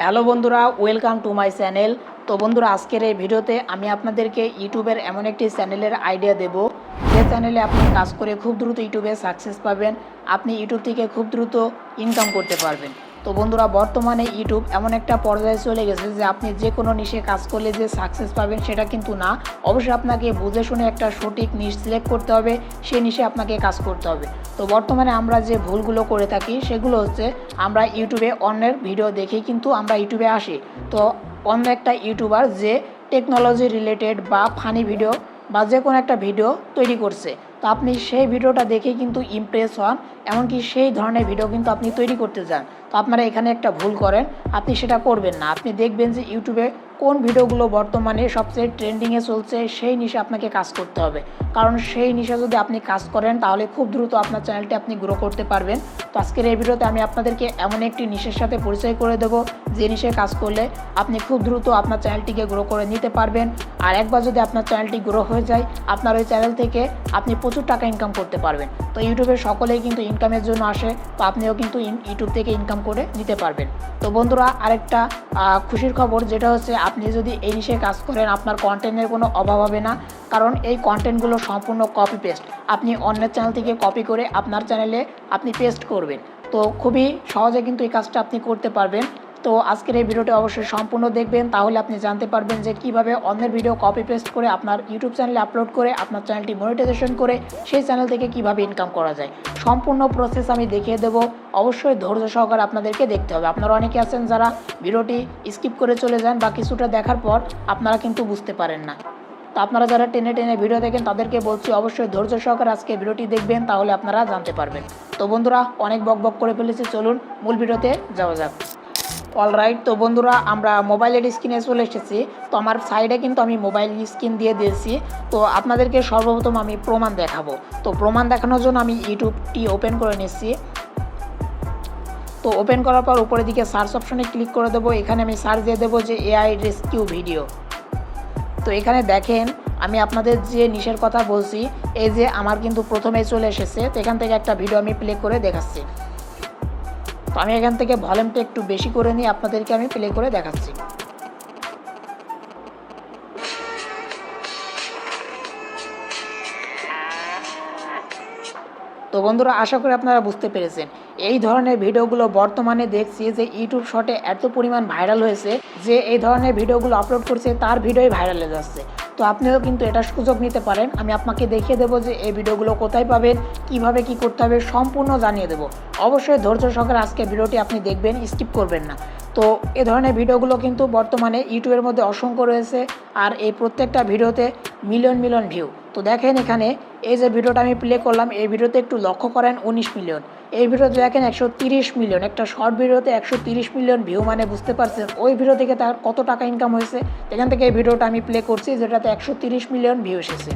Hello বন্ধুরা welcome to my channel তো বন্ধুরা, আজকের এই ভিডিওতে আমি আপনাদেরকে ইউটিউবের এমন একটি চ্যানেলের আইডিয়া দেব। যে চ্যানেলে আপনি কাজ করে খুব দ্রুত ইউটিউবে সাকসেস পাবেন, আপনি ইউটিউব থেকে খুব দ্রুত ইনকাম করতে পারবেন। তো বন্ধুরা, বর্তমানে ইউটিউব এমন একটা পর্যায়ে চলে গেছে যে আপনি যে কোনো নিশে কাজ করলে যে সাকসেস পাবেন সেটা কিন্তু না। অবশ্যই আপনাকে বুঝে শুনে একটা সঠিক নিশ সিলেক্ট করতে হবে, সেই নিশে আপনাকে কাজ করতে হবে। তো বর্তমানে আমরা যে ভুলগুলো করে থাকি, সেগুলো হচ্ছে আমরা ইউটিউবে অন্যের ভিডিও দেখেই কিন্তু আমরা ইউটিউবে আসি। তো অন্য একটা ইউটিউবার যে টেকনোলজি রিলেটেড বা ফানি ভিডিও বা যে কোনো একটা ভিডিও তৈরি করছে। তো আপনি সেই ভিডিওটা দেখে কিন্তু ইমপ্রেস হন, এমনকি সেই ধরনের ভিডিও কিন্তু আপনি তৈরি করতে যান। তো আপনারা এখানে একটা ভুল করেন, আপনি সেটা করবেন না। আপনি দেখবেন যে ইউটিউবে কোন ভিডিওগুলো বর্তমানে সবচেয়ে ট্রেন্ডিংয়ে চলছে, সেই নিশে আপনাকে কাজ করতে হবে। কারণ সেই নিশে যদি আপনি কাজ করেন, তাহলে খুব দ্রুত আপনার চ্যানেলটি আপনি গ্রো করতে পারবেন। তো আজকের এই ভিডিওতে আমি আপনাদেরকে এমন একটি নিশের সাথে পরিচয় করে দেবো, যে নিশে কাজ করলে আপনি খুব দ্রুত আপনার চ্যানেলটিকে গ্রো করে নিতে পারবেন। আর একবার যদি আপনার চ্যানেলটি গ্রো হয়ে যায়, আপনার ওই চ্যানেল থেকে আপনি প্রচুর টাকা ইনকাম করতে পারবেন। তো ইউটিউবে সকলেই কিন্তু ইনকামের জন্য আসে, তো আপনিও কিন্তু ইউটিউব থেকে ইনকাম করে নিতে পারবেন। তো বন্ধুরা, আরেকটা খুশির খবর যেটা হচ্ছে, আপনি যদি এই নিশে কাজ করেন, আপনার কন্টেন্টের কোনো অভাব হবে না। কারণ এই কন্টেন্টগুলো সম্পূর্ণ কপি পেস্ট আপনি অন্যের চ্যানেল থেকে কপি করে আপনার চ্যানেলে আপনি পেস্ট করবেন। তো খুবই সহজে কিন্তু এই কাজটা আপনি করতে পারবেন। তো আজকের এই ভিডিওটি অবশ্যই সম্পূর্ণ দেখবেন। তাহলে আপনি জানতে পারবেন যে কীভাবে অন্যের ভিডিও কপি পেস্ট করে আপনার ইউটিউব চ্যানেলে আপলোড করে, আপনার চ্যানেলটি মনিটাইজেশন করে, সেই চ্যানেল থেকে কীভাবে ইনকাম করা যায়। সম্পূর্ণ প্রসেস আমি দেখিয়ে দেবো। অবশ্যই ধৈর্য সহকারে আপনাদেরকে দেখতে হবে। আপনারা অনেকে আছেন যারা ভিডিওটি স্কিপ করে চলে যান বা কিছুটা দেখার পর আপনারা কিন্তু বুঝতে পারেন না। তো আপনারা যারা টেনে টেনে ভিডিও দেখেন, তাদেরকে বলছি অবশ্যই ধৈর্য সহকারে আজকে ভিডিওটি দেখবেন, তাহলে আপনারা জানতে পারবেন। তো বন্ধুরা, অনেক বক বক করে ফেলেছি। চলুন মূল ভিডিওতে যাওয়া যাক। অলরাইট তো বন্ধুরা, আমরা মোবাইলের স্ক্রিনে চলে এসেছি। তো আমার সাইডে কিন্তু আমি মোবাইল স্ক্রিন দিয়ে দিয়েছি। তো আপনাদেরকে সর্বপ্রথম আমি প্রমাণ দেখাবো। তো প্রমাণ দেখানোর জন্য আমি ইউটিউবটি ওপেন করে নিচ্ছি তো ওপেন করার পর উপরের দিকে সার্চ অপশনে ক্লিক করে দেবো। এখানে আমি সার্চ দিয়ে দেবো যে এআই রেস্কিউ ভিডিও তো এখানে দেখেন, আমি আপনাদের যে নিশের কথা বলছি, এই যে আমার কিন্তু প্রথমে চলে এসেছে। তো এখান থেকে একটা ভিডিও আমি প্লে করে দেখাচ্ছি। তো আমি এখান থেকে ভলিউমটা একটু বেশি করে নিয়ে আপনাদেরকে আমি প্লে করে দেখাচ্ছি। তো বন্ধুরা, আশা করি আপনারা বুঝতে পেরেছেন। এই ধরনের ভিডিওগুলো বর্তমানে দেখছি যে ইউটিউব শটে এত পরিমাণ ভাইরাল হয়েছে যে এই ধরনের ভিডিওগুলো আপলোড করছে, তার ভিডিওই ভাইরাল হয়ে যাচ্ছে। তো আপনিও কিন্তু এটা সুযোগ নিতে পারেন। আমি আপনাকে দেখিয়ে দেবো যে এই ভিডিওগুলো কোথায় পাবেন, কীভাবে কি করতে হবে, সম্পূর্ণ জানিয়ে দেবো। অবশ্যই ধৈর্য সহকারে আজকে ভিডিওটি আপনি দেখবেন, স্কিপ করবেন না। তো এ ধরনের ভিডিওগুলো কিন্তু বর্তমানে ইউটিউবের মধ্যে অসংখ্য রয়েছে আর এই প্রত্যেকটা ভিডিওতে মিলিয়ন মিলিয়ন ভিউ। তো দেখেন এখানে, এই যে ভিডিওটা আমি প্লে করলাম, এই ভিডিওতে একটু লক্ষ্য করেন, উনিশ মিলিয়ন। এই ভিডিওতে দেখেন একশো তিরিশ মিলিয়ন, একটা শর্ট ভিডিওতে একশো তিরিশ মিলিয়ন ভিউ মানে বুঝতে পারছেন ওই ভিডিও থেকে তার কত টাকা ইনকাম হয়েছে। এখান থেকে এই ভিডিওটা আমি প্লে করছি, যেটাতে একশো তিরিশ মিলিয়ন ভিউ এসেছে।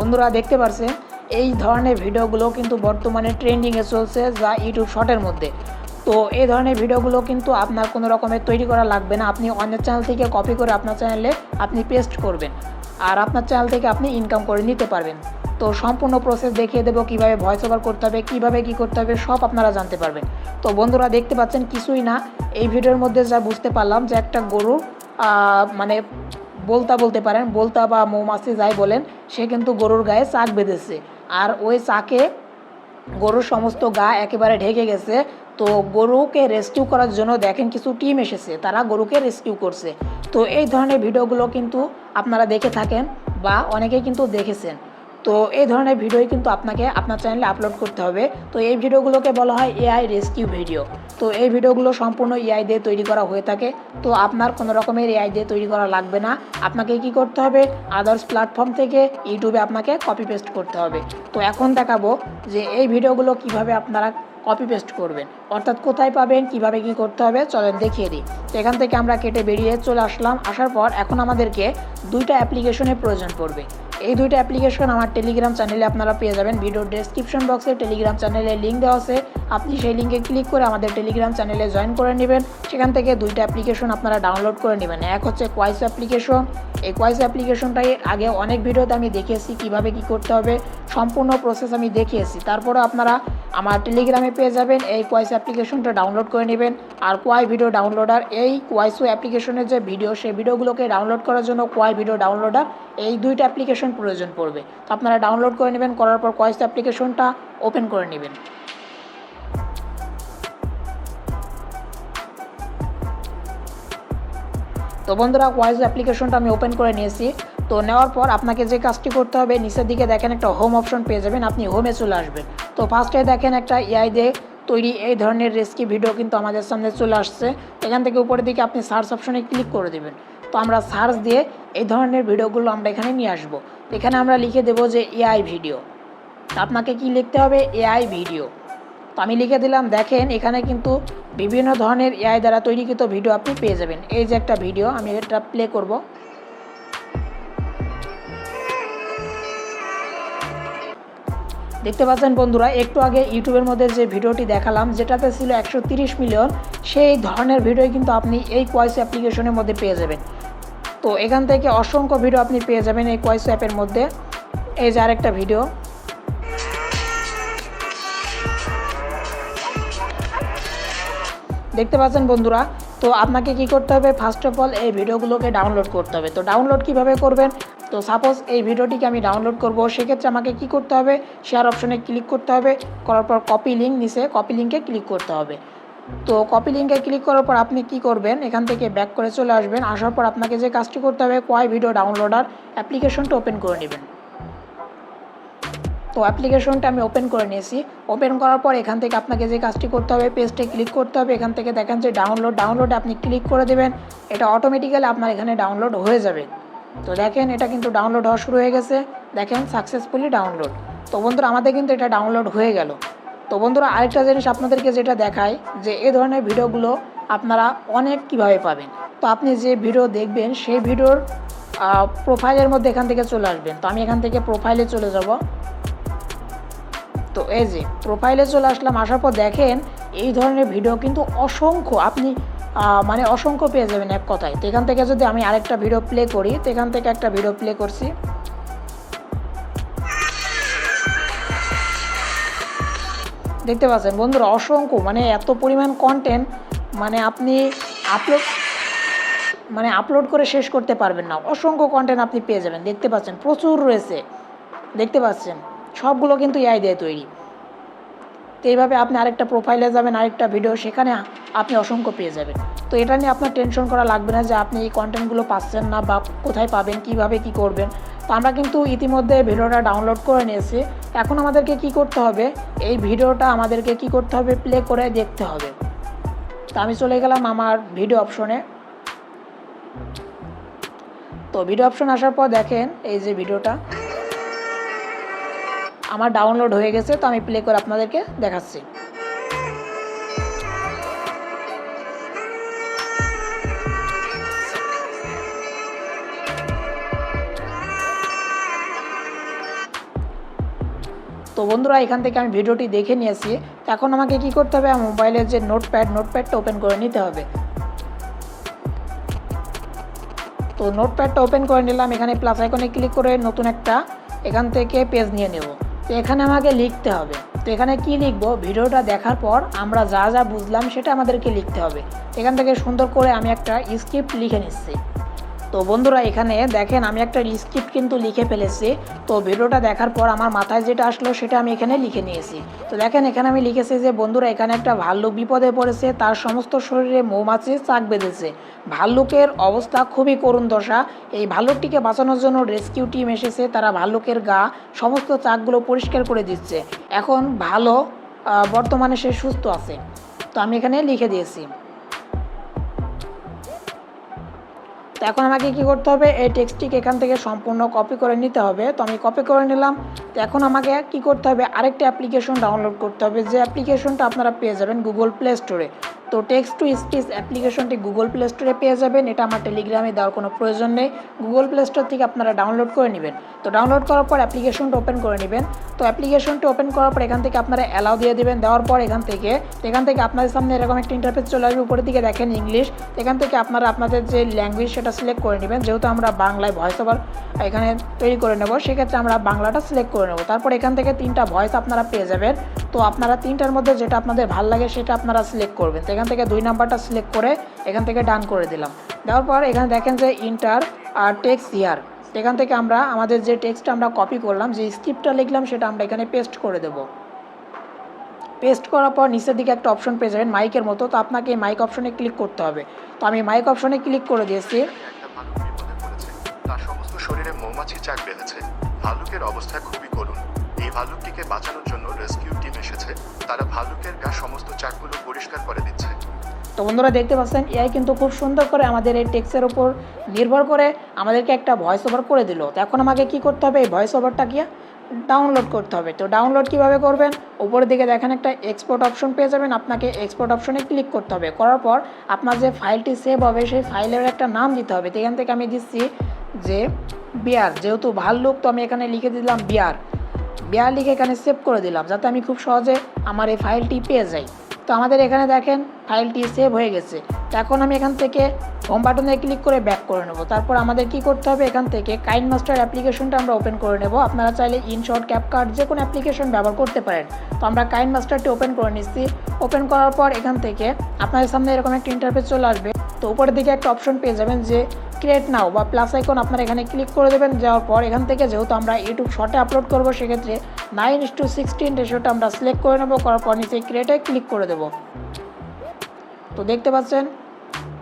বন্ধুরা দেখতে পারছেন এই ধরনের ভিডিওগুলো কিন্তু বর্তমানে ট্রেন্ডিংয়ে চলছে যা ইউটিউব শর্টের মধ্যে। তো এই ধরনের ভিডিওগুলো কিন্তু আপনার কোনো রকমের তৈরি করা লাগবে না। আপনি অন্যের চ্যানেল থেকে কপি করে আপনার চ্যানেলে আপনি পেস্ট করবেন আর আপনার চ্যানেল থেকে আপনি ইনকাম করে নিতে পারবেন। তো সম্পূর্ণ প্রসেস দেখিয়ে দেবো কীভাবে ভয়েস ওভার করতে হবে, কীভাবে কী করতে হবে, সব আপনারা জানতে পারবেন। তো বন্ধুরা দেখতে পাচ্ছেন কিছুই না। এই ভিডিওর মধ্যে যা বুঝতে পারলাম যে একটা গরু মানে বলতা বলতে পারেন, বলতা বা মৌমাছি যাই বলেন, সে কিন্তু গরুর গায়ে চাক বেঁধেছে। আর ওই চাকে গরুর সমস্ত গা একেবারে ঢেকে গেছে। তো গরুকে রেস্কিউ করার জন্য দেখেন কিছু টিম এসেছে, তারা গরুকে রেস্কিউ করছে। তো এই ধরনের ভিডিওগুলো কিন্তু আপনারা দেখে থাকেন বা অনেকেই কিন্তু দেখেছেন। তো এই ধরনের ভিডিওই কিন্তু আপনাকে আপনার চ্যানেলে আপলোড করতে হবে। তো এই ভিডিওগুলোকে বলা হয় এআই রেস্কিউ ভিডিও তো এই ভিডিওগুলো সম্পূর্ণ এআই দিয়ে তৈরি করা হয়ে থাকে। তো আপনার কোনো রকমের এআই দিয়ে তৈরি করা লাগবে না। আপনাকে কি করতে হবে? আদার্স প্ল্যাটফর্ম থেকে ইউটিউবে আপনাকে কপি পেস্ট করতে হবে। তো এখন দেখাবো যে এই ভিডিওগুলো কীভাবে আপনারা কপি পেস্ট করবেন। অর্থাৎ কোথায় পাবেন? কীভাবে কি করতে হবে? চলেন দেখিয়ে দিই। তো এখান থেকে আমরা কেটে বেরিয়ে চলে আসলাম। আসার পর এখন আমাদেরকে দুইটা অ্যাপ্লিকেশনের প্রয়োজন পড়বে। এই দুইটা অ্যাপ্লিকেশন আমার টেলিগ্রাম চ্যানেলে আপনারা পেয়ে যাবেন। ভিডিও ডেসক্রিপশন বক্সে টেলিগ্রাম চ্যানেলের লিঙ্ক দেওয়া আছে। আপনি সেই লিঙ্কে ক্লিক করে আমাদের টেলিগ্রাম চ্যানেলে জয়েন করে নেবেন। সেখান থেকে দুইটা অ্যাপ্লিকেশন আপনারা ডাউনলোড করে নেবেন। এক হচ্ছে কোয়াইস অ্যাপ্লিকেশন এই কোয়াইস অ্যাপ্লিকেশনটাই আগে অনেক ভিডিওতে আমি দেখিয়েছি কীভাবে কি করতে হবে। সম্পূর্ণ প্রসেস আমি দেখিয়েছি। তারপরে আপনারা আমার টেলিগ্রামে পেয়ে যাবেন। এই কোয়াইস অ্যাপ্লিকেশনটা ডাউনলোড করে নেবেন। আর কোয়াই ভিডিও ডাউনলোডার এই কোয়াইসো অ্যাপ্লিকেশনের যে ভিডিও সেই ভিডিওগুলোকে ডাউনলোড করার জন্য কোয়াই ভিডিও ডাউনলোডার এই দুইটা অ্যাপ্লিকেশন প্রয়োজন পড়বে। তো আপনারা ডাউনলোড করে নেবেন। করার পর কোয়াইস অ্যাপ্লিকেশনটা ওপেন করে নেবেন। তো বন্ধুরা ওয়াইজ অ্যাপ্লিকেশনটা আমি ওপেন করে নিয়েছি। তো নেওয়ার পর আপনাকে যে কাজটি করতে হবে, নিচের দিকে দেখেন একটা হোম অপশন পেয়ে যাবেন, আপনি হোমে চলে আসবেন। তো ফার্স্টে দেখেন একটা এআই দিয়ে তৈরি এই ধরনের রেস্কি ভিডিও কিন্তু আমাদের সামনে চলে আসছে। এখান থেকে উপরের দিকে আপনি সার্চ অপশনে ক্লিক করে দেবেন। তো আমরা সার্চ দিয়ে এই ধরনের ভিডিওগুলো আমরা এখানে নিয়ে আসব। এখানে আমরা লিখে দেবো যে এআই ভিডিও আপনাকে কি লিখতে হবে? এআই ভিডিও তো আমি লিখে দিলাম, দেখেন এখানে কিন্তু বিভিন্ন ধরনের এআই দ্বারা তৈরিকৃত ভিডিও আপনি পেয়ে যাবেন। এই যে একটা ভিডিও আমি এটা প্লে করব। দেখতে পাচ্ছেন বন্ধুরা, একটু আগে ইউটিউবের মধ্যে যে ভিডিওটি দেখালাম, যেটাতে ছিল একশো মিলিয়ন সেই ধরনের ভিডিও কিন্তু আপনি এই কোয়াইস অ্যাপ্লিকেশনের মধ্যে পেয়ে যাবেন। তো এখান থেকে অসংখ্য ভিডিও আপনি পেয়ে যাবেন এই কোয়াইস অ্যাপের মধ্যে। এই যে আরেকটা ভিডিও দেখতে পাচ্ছেন বন্ধুরা, তো আপনাকে কি করতে হবে? ফার্স্ট অফ অল এই ভিডিওগুলোকে ডাউনলোড করতে হবে। তো ডাউনলোড কীভাবে করবেন? তো সাপোজ এই ভিডিওটিকে আমি ডাউনলোড করব, সেক্ষেত্রে আমাকে কি করতে হবে? শেয়ার অপশনে ক্লিক করতে হবে। করার পর কপি লিঙ্ক নিচে কপি লিঙ্কে ক্লিক করতে হবে। তো কপি লিঙ্কে ক্লিক করার পর আপনি কি করবেন? এখান থেকে ব্যাক করে চলে আসবেন। আসার পর আপনাকে যে কাজটি করতে হবে কয় ভিডিও ডাউনলোডার অ্যাপ্লিকেশনটা ওপেন করে নেবেন। তো অ্যাপ্লিকেশনটা আমি ওপেন করে নিয়েছি। ওপেন করার পর এখান থেকে আপনাকে যে কাজটি করতে হবে পেজটে ক্লিক করতে হবে, এখান থেকে দেখেন যে ডাউনলোড ডাউনলোডে আপনি ক্লিক করে দেবেন। এটা অটোমেটিক্যালি আপনার এখানে ডাউনলোড হয়ে যাবে। তো দেখেন, এটা কিন্তু ডাউনলোড হওয়া শুরু হয়ে গেছে। দেখেন সাকসেসফুলি ডাউনলোড তো বন্ধুরা, আমাদের কিন্তু এটা ডাউনলোড হয়ে গেল। তো বন্ধুরা, আরেকটা জিনিস আপনাদেরকে যেটা দেখায় যে এ ধরনের ভিডিওগুলো আপনারা অনেক কীভাবে পাবেন। তো আপনি যে ভিডিও দেখবেন, সেই ভিডিওর প্রোফাইলের মধ্যে এখান থেকে চলে আসবেন। তো আমি এখান থেকে প্রোফাইলে চলে যাব। তো এই যে প্রোফাইলে চলে আসলাম, আসার পর দেখেন এই ধরনের ভিডিও কিন্তু অসংখ্য, আপনি মানে অসংখ্য পেয়ে যাবেন এক কথায়। তো এখান থেকে যদি আমি আরেকটা ভিডিও প্লে করি, তো এখান থেকে একটা ভিডিও প্লে করছি। দেখতে পাচ্ছেন বন্ধুরা, অসংখ্য মানে এত পরিমাণ কন্টেন্ট মানে আপনি আপলোড মানে আপলোড করে শেষ করতে পারবেন না। অসংখ্য কন্টেন্ট আপনি পেয়ে যাবেন। দেখতে পাচ্ছেন, প্রচুর রয়েছে। দেখতে পাচ্ছেন। সবগুলো কিন্তু এআই দিয়ে তৈরি। তো এইভাবে আপনি আরেকটা প্রোফাইলে যাবেন, আরেকটা ভিডিও সেখানে আপনি অসংখ্য পেয়ে যাবেন। তো এটা নিয়ে আপনার টেনশন করা লাগবে না যে আপনি এই কন্টেন্টগুলো পাচ্ছেন না বা কোথায় পাবেন, কীভাবে কি করবেন। তো আমরা কিন্তু ইতিমধ্যে ভিডিওটা ডাউনলোড করে নিয়েছি। এখন আমাদেরকে কি করতে হবে? এই ভিডিওটা আমাদেরকে কি করতে হবে? প্লে করে দেখতে হবে। তো আমি চলে গেলাম আমার ভিডিও অপশনে তো ভিডিও অপশন আসার পর দেখেন, এই যে ভিডিওটা আমার ডাউনলোড হয়ে গেছে, তো আমি প্লে করে আপনাদেরকে দেখাচ্ছি। তো বন্ধুরা, এখান থেকে আমি ভিডিওটি দেখে নিয়েছি। এখন আমাকে কি করতে হবে? মোবাইলের যে নোটপ্যাড, নোটপ্যাডটা ওপেন করে নিতে হবে। তো নোটপ্যাডটা ওপেন করে নিলাম। এখানে প্লাস আইকনে ক্লিক করে নতুন একটা এখান থেকে পেজ নিয়ে নেব। তো এখানে আমাকে লিখতে হবে। তো এখানে কি লিখব? ভিডিওটা দেখার পর আমরা যা যা বুঝলাম সেটা আমাদেরকে লিখতে হবে। এখান থেকে সুন্দর করে আমি একটা স্ক্রিপ্ট লিখে নিচ্ছি। তো বন্ধুরা, এখানে দেখেন আমি একটা স্ক্রিপ্ট কিন্তু লিখে ফেলেছি। তো ভিডিওটা দেখার পর আমার মাথায় যেটা আসলো, সেটা আমি এখানে লিখে নিয়েছি। তো দেখেন, এখানে আমি লিখেছি যে, বন্ধুরা, এখানে একটা ভাল্লুক বিপদে পড়েছে, তার সমস্ত শরীরে মৌমাছি চাক বেঁধেছে। ভাল্লুকের অবস্থা খুবই করুণ দশা। এই ভাল্লুকটিকে বাঁচানোর জন্য রেস্কিউ টিম এসেছে, তারা ভাল্লুকের গা, সমস্ত চাকগুলো পরিষ্কার করে দিচ্ছে। এখন ভালো বর্তমানে সে সুস্থ আছে। তো আমি এখানে লিখে দিয়েছি। তো এখন আমাকে কি করতে হবে? এই টেক্সটটিকে এখান থেকে সম্পূর্ণ কপি করে নিতে হবে। তো আমি কপি করে নিলাম। তো এখন আমাকে কি করতে হবে? আরেকটা অ্যাপ্লিকেশন ডাউনলোড করতে হবে। যে অ্যাপ্লিকেশনটা আপনারা পেয়ে যাবেন গুগল প্লে স্টোরে তো টেক্সট টু স্পিচ অ্যাপ্লিকেশনটি গুগল প্লে স্টোরে পেয়ে যাবেন। এটা আমার টেলিগ্রামে দেওয়ার কোনো প্রয়োজন নেই। গুগল প্লে স্টোর থেকে আপনারা ডাউনলোড করে নেবেন। তো ডাউনলোড করার পর অ্যাপ্লিকেশনটা ওপেন করে নেবেন। তো অ্যাপ্লিকেশনটি ওপেন করার পর এখান থেকে আপনারা অ্যালাউ দিয়ে দেবেন। দেওয়ার পর এখান থেকে এখান থেকে আপনাদের সামনে এরকম একটা ইন্টারফেস চলে আসবে। উপরের দিকে দেখেন ইংলিশ এখান থেকে আপনারা আপনাদের যে ল্যাঙ্গুয়েজ সেটা সিলেক্ট করে নেবেন। যেহেতু আমরা বাংলায় ভয়েস ওভার এখানে তৈরি করে নেব, সেক্ষেত্রে আমরা বাংলাটা সিলেক্ট করে নেব। তারপর এখান থেকে তিনটা ভয়েস আপনারা পেয়ে যাবেন। তো আপনারা তিনটার মধ্যে যেটা আপনাদের ভালো লাগে সেটা আপনারা সিলেক্ট করবেন। এখান থেকে দুই নাম্বারটা সিলেক্ট করে এখান থেকে ডান করে দিলাম। দেওয়ার পর এখানে দেখেন যে ইন্টার আর টেক্স ইয়ার এখান থেকে আমরা আমাদের যে টেক্সটটা আমরা কপি করলাম, যে স্ক্রিপ্টটা লিখলাম, সেটা আমরা এখানে পেস্ট করে দেব। পেস্ট করার পর নিচের দিকে একটা অপশন পেয়ে যাবেন মাইকের মতো। তো আপনাকে এই মাইক অপশনে ক্লিক করতে হবে। তো আমি মাইক অপশনে ক্লিক করে দিয়েছি। শরীরে মৌমাছি বেঁধেছে। ভালুকের অবস্থা খুবই করুন এই ভালুকটিকে বাঁচানোর জন্য রেস্কিউ টিম এসেছে। তারা ভালুকের গা সমস্ত চাকগুলো পরিষ্কার করে দিচ্ছে। তো বন্ধুরা দেখতে পাচ্ছেন, এআই কিন্তু খুব সুন্দর করে আমাদের এই টেক্সের ওপর নির্ভর করে আমাদেরকে একটা ভয়েস ওভার করে দিল। তো এখন আমাকে কি করতে হবে? এই ভয়েস ওভারটা গিয়ে ডাউনলোড করতে হবে। তো ডাউনলোড কীভাবে করবেন? উপরের দিকে দেখেন একটা এক্সপোর্ট অপশন পেয়ে যাবেন। আপনাকে এক্সপোর্ট অপশনে ক্লিক করতে হবে। করার পর আপনার যে ফাইলটি সেভ হবে, সেই ফাইলের একটা নাম দিতে হবে। তো এখান থেকে আমি দিচ্ছি যে বিয়ার। যেহেতু ভাল্লুক তো আমি এখানে লিখে দিলাম বিয়ার। বিয়ার লিখে এখানে সেভ করে দিলাম, যাতে আমি খুব সহজে আমার এই ফাইলটি পেয়ে যাই। তো আমাদের এখানে দেখেন ফাইলটি সেভ হয়ে গেছে। এখন আমি এখান থেকে হোম বাটনে ক্লিক করে ব্যাক করে নেব। তারপর আমাদের কি করতে হবে? এখান থেকে কাইন মাস্টার অ্যাপ্লিকেশনটা আমরা ওপেন করে নেব। আপনারা চাইলে ইনশর্ট ক্যাপকার্ট যে কোনো অ্যাপ্লিকেশন ব্যবহার করতে পারেন। তো আমরা কাইন মাস্টারটি ওপেন করে নিচ্ছি। ওপেন করার পর এখান থেকে আপনাদের সামনে এরকম একটা ইন্টারফেস চলে আসবে। তো উপরের দিকে একটা অপশন পেয়ে যাবেন যে ক্রিয়েট নাও বা প্লাস আইকন আপনারা এখানে ক্লিক করে দেবেন, যাওয়ার পর এখান থেকে যেহেতু আমরা ইউটিউব শর্টে আপলোড করব, সেক্ষেত্রে নাইন ইস টু সিক্সটিন রেশিওটা আমরা সিলেক্ট করে নেব, করার পর নিচে ক্রিয়েটে ক্লিক করে দেবো। তো দেখতে পাচ্ছেন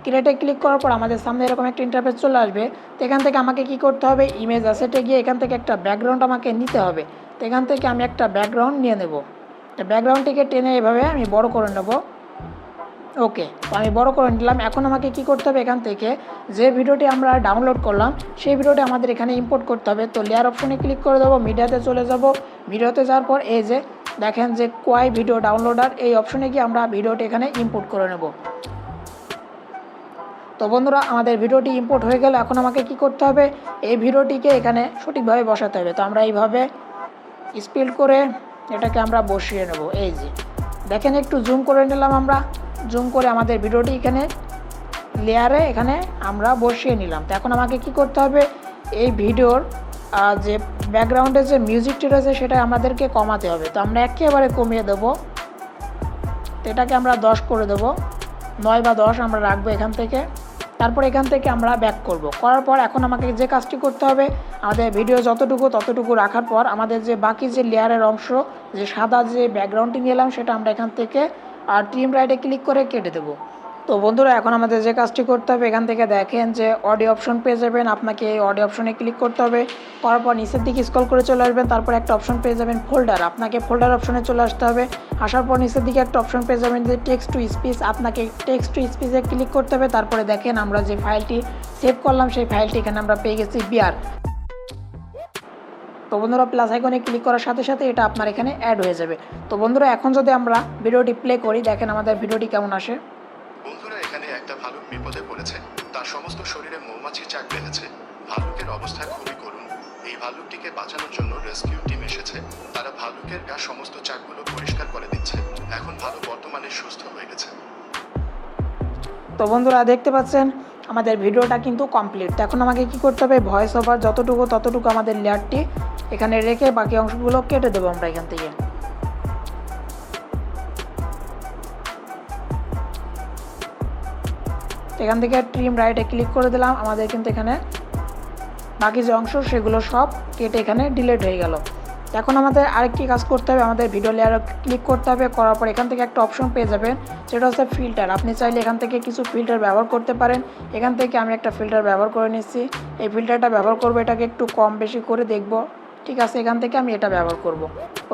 ক্রিয়েটে ক্লিক করার পর আমাদের সামনে এরকম একটা ইন্টারফেস চলে আসবে। তো এখান থেকে আমাকে কি করতে হবে? ইমেজ অ্যাসেটে গিয়ে এখান থেকে একটা ব্যাকগ্রাউন্ড আমাকে নিতে হবে। তো এখান থেকে আমি একটা ব্যাকগ্রাউন্ড নিয়ে নেব। ব্যাকগ্রাউন্ডটিকে টেনে এভাবে আমি বড় করে নেব। ওকে, তো আমি বড় করে নিলাম। এখন আমাকে কি করতে হবে এখান থেকে? যে ভিডিওটি আমরা ডাউনলোড করলাম, সেই ভিডিওটি আমাদের এখানে ইম্পোর্ট করতে হবে। তো লেয়ার অপশনে ক্লিক করে দেবো মিডিয়াতে চলে যাব। ভিডিওতে যাওয়ার পর এই যে, দেখেন যে কোয়াই ভিডিও ডাউনলোডার এই অপশনে গিয়ে আমরা ভিডিওটি এখানে ইম্পোর্ট করে নেব। তো বন্ধুরা, আমাদের ভিডিওটি ইম্পোর্ট হয়ে গেলে। এখন আমাকে কি করতে হবে? এই ভিডিওটিকে এখানে সঠিকভাবে বসাতে হবে। তো আমরা এইভাবে স্পিড করে এটাকে আমরা বসিয়ে নেব। এই যে, দেখেন একটু জুম করে নিলাম আমরা। জুম করে আমাদের ভিডিওটি এখানে লেয়ারে এখানে আমরা বসিয়ে নিলাম। তো এখন আমাকে কি করতে হবে? এই ভিডিওর যে ব্যাকগ্রাউন্ডে যে মিউজিকটি রয়েছে সেটা আমাদেরকে কমাতে হবে। তো আমরা একেবারে কমিয়ে দেবো। এটাকে আমরা দশ করে দেবো। নয় বা দশ আমরা রাখব এখান থেকে। তারপর এখান থেকে আমরা ব্যাক করব। করার পর এখন আমাকে যে কাজটি করতে হবে, আমাদের ভিডিও যতটুকু ততটুকু রাখার পর আমাদের যে বাকি যে লেয়ারের অংশ, যে সাদা যে ব্যাকগ্রাউন্ডটি নিলাম সেটা আমরা এখান থেকে আর ট্রিম রাইটে ক্লিক করে কেটে দেবো। তো বন্ধুরা, এখন আমাদের যে কাজটি করতে হবে, এখান থেকে দেখেন যে অডিও অপশন পেয়ে যাবেন। আপনাকে এই অডিও অপশনে ক্লিক করতে হবে। করার পর নিচের দিকে স্ক্রল করে চলে আসবেন। তারপর একটা অপশন পেয়ে যাবেন ফোল্ডার আপনাকে ফোল্ডার অপশনে চলে আসতে হবে। আসার পর নিচের দিকে একটা অপশন পেয়ে যাবেন যে টেক্সট টু স্পিচ আপনাকে টেক্সট টু স্পিচে ক্লিক করতে হবে। তারপরে দেখেন আমরা যে ফাইলটি সেভ করলাম, সেই ফাইলটি এখানে আমরা পেয়ে গেছি বিয়ার তো বন্ধুরা প্লাস আইকনে ক্লিক করার সাথে সাথে এটা আপনার এখানে অ্যাড হয়ে যাবে। তো বন্ধুরা এখন যদি আমরা ভিডিওটি প্লে করি দেখেন আমাদের ভিডিওটি কেমন আসে। বন্ধুরা এখানে একটা ভালুক বিপদে পড়েছে। তার সমস্ত শরীরে মৌমাছি চাক বেঁধেছে। ভালুকের অবস্থা খুবই করুণ। এই ভালুকটিকে বাঁচানোর জন্য রেস্কিউ টিম এসেছে। তারা ভালুকের গা সমস্ত চাকগুলো পরিষ্কার করে দিচ্ছে। এখন ভালুক বর্তমানে সুস্থ হয়ে গেছে। তো বন্ধুরা দেখতে পাচ্ছেন আমাদের ভিডিওটা কিন্তু কমপ্লিট তো এখন আমাকে কি করতে হবে? ভয়েস ওভার যতটুকু ততটুকু আমাদের লেয়ারটি এখানে রেখে বাকি অংশগুলো কেটে দেবো আমরা এখান থেকে। এখান থেকে ট্রিম রাইটে ক্লিক করে দিলাম, আমাদের কিন্তু এখানে বাকি যে অংশ, সেগুলো সব কেটে এখানে ডিলেট হয়ে গেল। এখন আমাদের আরেকটি কাজ করতে হবে, আমাদের ভিডিও লেয়ারে ক্লিক করতে হবে, করার পর এখান থেকে একটা অপশন পেয়ে যাবেন, সেটা হচ্ছে ফিল্টার আপনি চাইলে এখান থেকে কিছু ফিল্টার ব্যবহার করতে পারেন। এখান থেকে আমি একটা ফিল্টার ব্যবহার করে নিচ্ছি। এই ফিল্টারটা ব্যবহার করব, এটাকে একটু কম বেশি করে দেখব। ঠিক আছে, এখান থেকে আমি এটা ব্যবহার করব।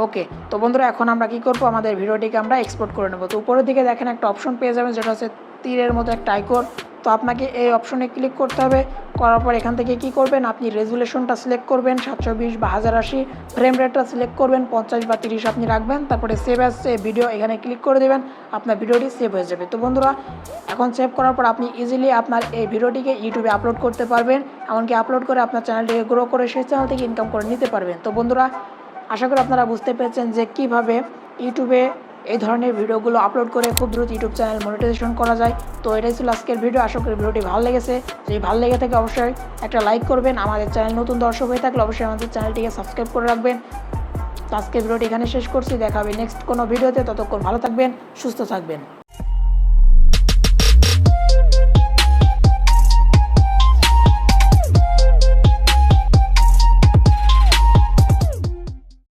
ওকে, তো বন্ধুরা, এখন আমরা কি করব? আমাদের ভিডিওটিকে আমরা এক্সপোর্ট করে নেব। তো উপরের দিকে দেখেন একটা অপশন পেয়ে যাবেন, যেটা হচ্ছে তীরের মতো একটা আইকন। তো আপনাকে এই অপশনে ক্লিক করতে হবে। করার পর এখান থেকে কি করবেন? আপনি রেজুলেশনটা সিলেক্ট করবেন, সাতশো বিশ বা হাজার আশি। ফ্রেম রেটটা সিলেক্ট করবেন, পঞ্চাশ বা তিরিশ আপনি রাখবেন। তারপরে সেভ আসছে ভিডিও এখানে ক্লিক করে দেবেন, আপনার ভিডিওটি সেভ হয়ে যাবে। তো বন্ধুরা, এখন সেভ করার পর আপনি ইজিলি আপনার এই ভিডিওটিকে ইউটিউবে আপলোড করতে পারবেন। এমনকি আপলোড করে আপনার চ্যানেলটিকে গ্রো করে সেই চ্যানেল থেকে ইনকাম করে নিতে পারবেন। তো বন্ধুরা, আশা করি আপনারা বুঝতে পেরেছেন যে কীভাবে ইউটিউবে এই ধরনের ভিডিওগুলো আপলোড করে খুব দ্রুত ইউটিউব চ্যানেল মনিটাইজেশন করা যায়। তো এটাই ছিল আজকের ভিডিও আশা করি ভিডিওটি ভালো লেগেছে। যদি ভালো লেগে থাকে অবশ্যই একটা লাইক করবেন। আমাদের চ্যানেল নতুন দর্শক হয়ে থাকলে অবশ্যই আমাদের চ্যানেলটিকে সাবস্ক্রাইব করে রাখবেন। তো আজকের ভিডিওটি এখানে শেষ করছি। দেখা হবে নেক্সট কোনো ভিডিওতে ততক্ষণ ভালো থাকবেন, সুস্থ থাকবেন।